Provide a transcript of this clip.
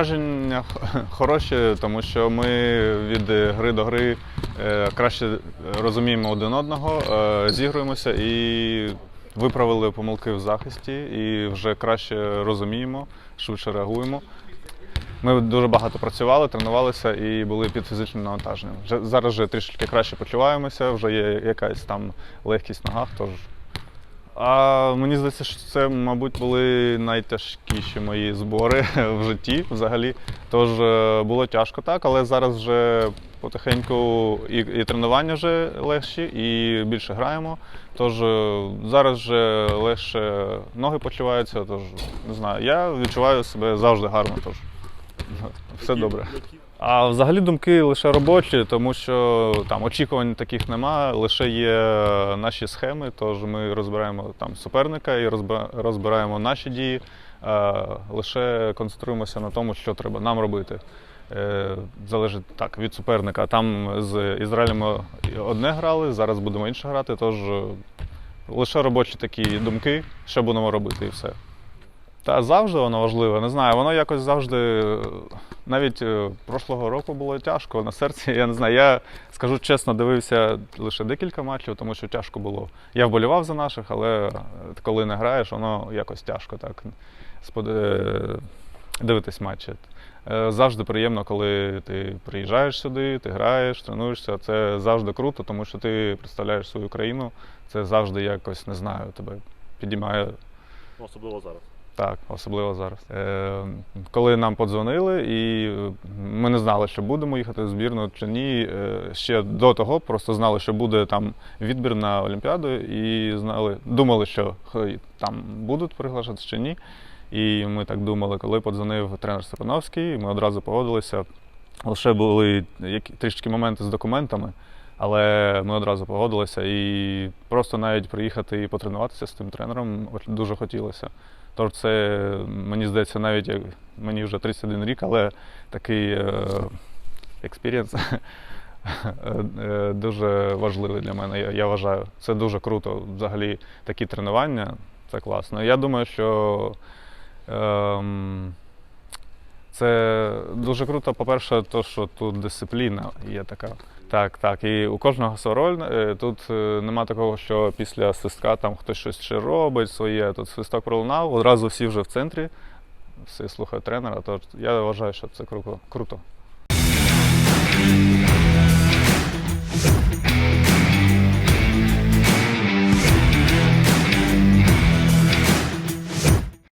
Враження хороші, тому що ми від гри до гри е, краще розуміємо один одного, е, зігруємося і виправили помилки в захисті, і вже краще розуміємо, швидше реагуємо. Ми дуже багато працювали, тренувалися і були під фізичним навантаженням. Зараз вже трішки краще почуваємося, вже є якась там легкість в ногах. Тож а мені здається, що це, мабуть, були найтяжкіші мої збори в житті взагалі. Тож е, було тяжко так, але зараз вже потихеньку і, і тренування вже легші, і більше граємо. Тож е, зараз вже легше ноги почуваються. Тож не знаю, я відчуваю себе завжди гарно. Тож все добре. А взагалі думки лише робочі, тому що там очікувань таких немає, лише є наші схеми. Тож ми розбираємо там суперника і розбира- розбираємо наші дії. Е, Лише концентруємося на тому, що треба нам робити. Е, Залежить так від суперника. Там з Ізраїлем ми одне грали, зараз будемо інше грати. Тож лише робочі такі думки, що будемо робити, і все. Та завжди воно важливе. Не знаю, воно якось завжди. Навіть е, прошлого року було тяжко на серці. Я не знаю. Я скажу чесно, дивився лише декілька матчів, тому що тяжко було. Я вболівав за наших, але е, коли не граєш, воно якось тяжко так е, дивитись матчі. Завжди приємно, коли ти приїжджаєш сюди, ти граєш, тренуєшся. Це завжди круто, тому що ти представляєш свою країну. Це завжди якось не знаю, тебе підіймає Ну, особливо зараз. Так, особливо зараз. Е, коли нам подзвонили, і ми не знали, що будемо їхати в збірну чи ні. е, ще до того просто знали, що буде там відбір на Олімпіаду, і знали, думали, що там будуть приглашати чи ні. І ми так думали, коли подзвонив тренер Степановський, ми одразу погодилися. Лише були трішки моменти з документами, але ми одразу погодилися і просто навіть приїхати і потренуватися з тим тренером дуже хотілося. Тож це, мені здається, навіть як мені вже 31 рік, але такий експірієнс дуже важливий для мене, я, я вважаю. Це дуже круто. Взагалі такі тренування, це класно. Я думаю, що ем, це дуже круто, по-перше, то, що тут дисципліна є така. Так, так. І у кожного сороль роль. Е, Тут е, нема такого, що після свистка там хтось щось ще робить своє. Тут свисток пролунав, одразу всі вже в центрі, всі слухають тренера. Тож я вважаю, що це круто.